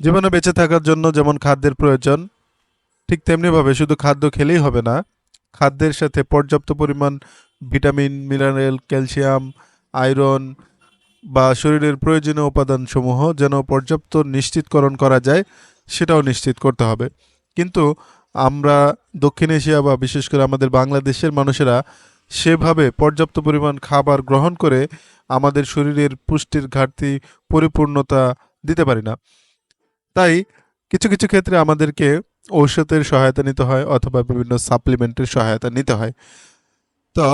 জীবনে বেঁচে থাকার জন্য যেমন খাদ্যের প্রয়োজন, ঠিক তেমনিভাবে শুধু খাদ্য খেলেই হবে না, খাদ্যের সাথে পর্যাপ্ত পরিমাণ ভিটামিন, মিনারেল, ক্যালসিয়াম, আয়রন বা শরীরের প্রয়োজনীয় উপাদানসমূহ যেন পর্যাপ্ত নিশ্চিতকরণ করা যায়, সেটাও নিশ্চিত করতে হবে। কিন্তু আমরা দক্ষিণ এশিয়া বা বিশেষ করে আমাদের বাংলাদেশের মানুষেরা সেভাবে পর্যাপ্ত পরিমাণ খাবার গ্রহণ করে আমাদের শরীরের পুষ্টির ঘাটতি, পরিপূর্ণতা দিতে পারি না। তাই কিছু কিছু ক্ষেত্রে আমাদেরকে ঔষধের সহায়তা নিতে হয় অথবা বিভিন্ন সাপ্লিমেন্টের সহায়তা নিতে হয়। তো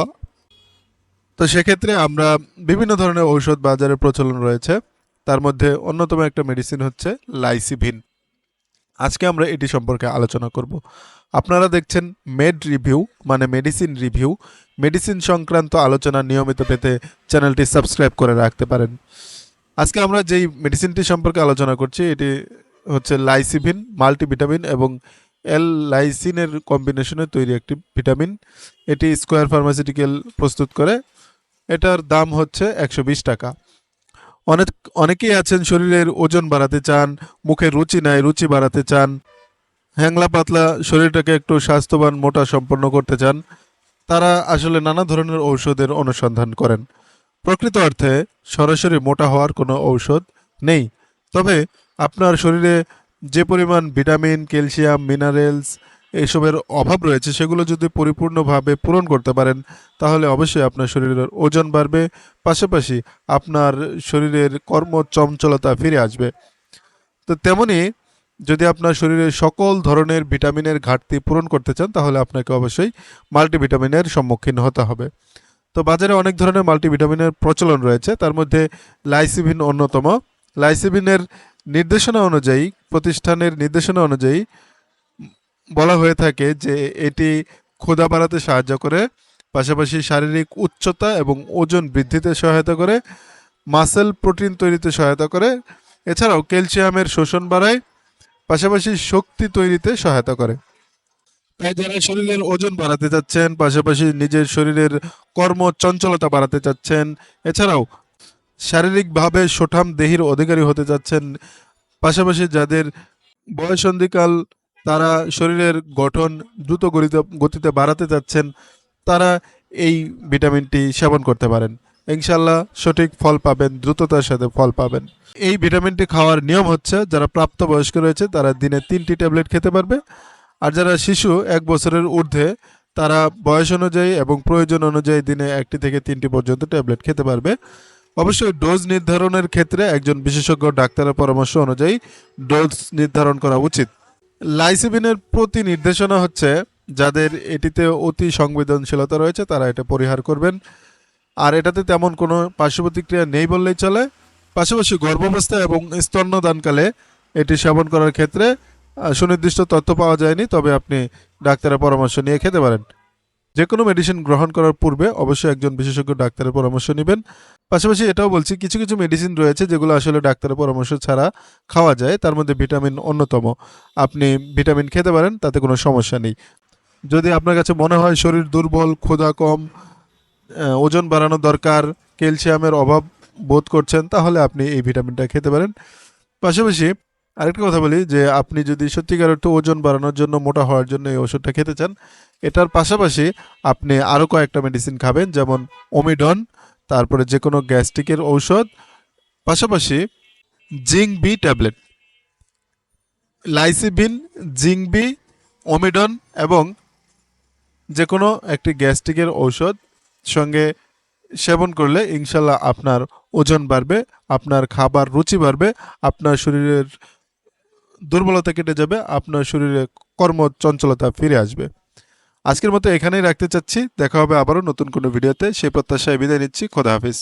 তো সেক্ষেত্রে আমরা বিভিন্ন ধরনের ঔষধ বাজারে প্রচলন রয়েছে। তার মধ্যে অন্যতম একটা মেডিসিন হচ্ছে লাইসিভিন আজকে আমরা এটি সম্পর্কে আলোচনা করব। আপনারা দেখছেন মেড রিভিউ মানে মেডিসিন রিভিউ মেডিসিন সংক্রান্ত আলোচনা নিয়মিত পেতে চ্যানেলটি সাবস্ক্রাইব করে রাখতে পারেন। আজকে আমরা যেই মেডিসিনটি সম্পর্কে আলোচনা করছি, এটি হচ্ছে লাইসিভিন, মাল্টিভিটামিন এবং এল লাইসিনের কম্বিনেশনে তৈরি একটি ভিটামিন। এটি স্কোয়ার ফার্মাসিউটিক্যাল প্রস্তুত করে। এটার দাম হচ্ছে একশো বিশ টাকা। অনেক, অনেকেই আছেন শরীরের ওজন বাড়াতে চান, মুখে রুচি নাই, রুচি বাড়াতে চান, হ্যাংলা পাতলা, শরীরটাকে একটু স্বাস্থ্যবান, মোটা, সম্পন্ন করতে চান। তারা আসলে নানা ধরনের ঔষধের অনুসন্ধান করেন। প্রকৃত অর্থে সরাসরি মোটা হওয়ার কোনো ঔষধ নেই। তবে আপনার শরীরে যে পরিমাণ ভিটামিন, ক্যালসিয়াম, মিনারেলস এইসবের অভাব রয়েছে, সেগুলো যদি পরিপূর্ণভাবে পূরণ করতে পারেন, তাহলে অবশ্যই আপনার শরীরের ওজন বাড়বে, পাশাপাশি আপনার শরীরের কর্মচঞ্চলতা ফিরে আসবে। তো তেমনি যদি আপনার শরীরে সকল ধরনের ভিটামিনের ঘাটতি পূরণ করতে চান, তাহলে আপনাকে অবশ্যই মাল্টিভিটামিনের সম্মুখীন হতে হবে। তো বাজারে অনেক ধরনের মাল্টিভিটামিনের প্রচলন রয়েছে, তার মধ্যে লাইসিভিন অন্যতম। লাইসিভিনের নির্দেশনা অনুযায়ী, প্রতিষ্ঠানের নির্দেশনা অনুযায়ী বলা হয়ে থাকে যে এটি ক্ষুধা বাড়াতে সাহায্য করে, পাশাপাশি শারীরিক উচ্চতা এবং ওজন বৃদ্ধিতে সহায়তা করে, মাসেল প্রোটিন তৈরিতে সহায়তা করে, এছাড়াও ক্যালসিয়ামের শোষণ বাড়ায়, পাশাপাশি শক্তি তৈরিতে সহায়তা করে। তাই যারা শরীরের ওজন বাড়াতে চাচ্ছেন, পাশাপাশি নিজের শরীরের কর্ম চঞ্চলতা বাড়াতে চাচ্ছেন, এছাড়াও শারীরিকভাবে সোঠাম দেহির অধিকারী হতে যাচ্ছেন। পাশাপাশি যাদের বয়সন্ধিকাল তারা শরীরের গঠন দ্রুত গতিতে বাড়াতে চাচ্ছেন তারা এই ভিটামিনটি সেবন করতে পারেন। ইনশাল্লাহ সঠিক ফল পাবেন, দ্রুততার সাথে ফল পাবেন। এই ভিটামিনটি খাওয়ার নিয়ম হচ্ছে, যারা প্রাপ্তবয়স্ক রয়েছে, তারা দিনে তিনটি ট্যাবলেট খেতে পারবে। আর যারা শিশু, এক বছরের ঊর্ধ্বে, তারা বয়স অনুযায়ী এবং প্রয়োজন অনুযায়ী দিনে একটি থেকে তিনটি পর্যন্ত ট্যাবলেট খেতে পারবে। অবশ্যই ডোজ নির্ধারণের ক্ষেত্রে একজন বিশেষজ্ঞ ডাক্তারের পরামর্শ অনুযায়ী ডোজ নির্ধারণ করা উচিত। লাইসিবিনের প্রতি নির্দেশনা হচ্ছে, যাদের এটিতে অতি সংবেদনশীলতা রয়েছে, তারা এটা পরিহার করবেন। আর এটাতে তেমন কোনো পার্শ্ব প্রতিক্রিয়া নেই বললেই চলে। পাশাপাশি গর্ভাবস্থা এবং স্তন্যদানকালে এটি সেবন করার ক্ষেত্রে সুনির্দিষ্ট তথ্য পাওয়া যায়নি, তবে আপনি ডাক্তারের পরামর্শ নিয়ে খেতে পারেন। যে কোনো মেডিসিন গ্রহণ করার পূর্বে অবশ্যই একজন বিশেষজ্ঞ ডাক্তারের পরামর্শ নেবেন। পাশাপাশি এটাও বলছি, কিছু কিছু মেডিসিন রয়েছে যেগুলো আসলে ডাক্তারের পরামর্শ ছাড়া খাওয়া যায়, তার মধ্যে ভিটামিন অন্যতম। আপনি ভিটামিন খেতে পারেন, তাতে কোনো সমস্যা নেই। যদি আপনার কাছে মনে হয় শরীর দুর্বল, ক্ষুধা কম ওজন বাড়ানো দরকার ক্যালসিয়ামের অভাব বোধ করছেন, তাহলে আপনি এই ভিটামিনটা খেতে পারেন। পাশাপাশি আরেকটা কথা বলি যে, আপনি যদি সত্যিকার একটু ওজন বাড়ানোর জন্য মোটা হওয়ার জন্য এই ওষুধটা খেতে চান, এটার পাশাপাশি আপনি আরও কয়েকটা মেডিসিন খাবেন, যেমন ওমিডন তারপরে যে কোনো গ্যাস্ট্রিকের ঔষধ, পাশাপাশি জিঙ্ক বি ট্যাবলেট লাইসিভিন জিঙ্ক বি ওমিডন এবং যে কোনো একটি গ্যাস্ট্রিকের ঔষধ সঙ্গে সেবন করলে ইনশাল্লাহ আপনার ওজন বাড়বে, আপনার খাবার রুচি বাড়বে, আপনার শরীরের দুর্বলতা কেটে যাবে, আপনার শরীরে কর্মচঞ্চলতা ফিরে আসবে। আজকের মতো এখানেই রাখতে চাচ্ছি। দেখা হবে আবারও নতুন কোনো ভিডিওতে। সেই প্রত্যাশায় বিদায় নিচ্ছি। খোদা হাফিজ।